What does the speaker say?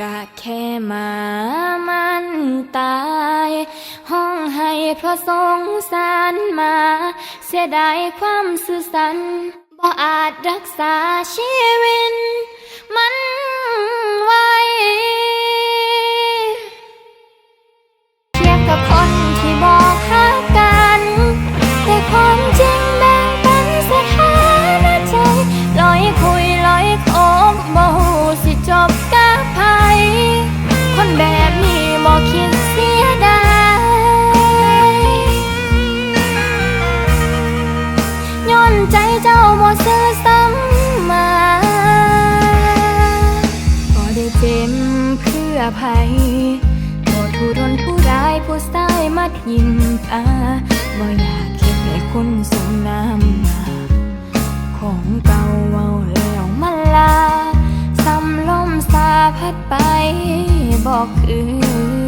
กะแค่มามันตาย ห้องให้เพราะสงสารมา เสียดายความสื่อสันบ่อาจรักษาชีวิต เจ้าบ่ซื่อสัมมาบ่ได้เจ็บเพื่อไผโปรดผู้ทนผู้ร้ายผู้สายมาทิมตาบ่อยากเก็บให้คนสมน้ำหน้าของเก่าเว้าแล้วมาลาซ้ำลมสาพัดไปบอกคืน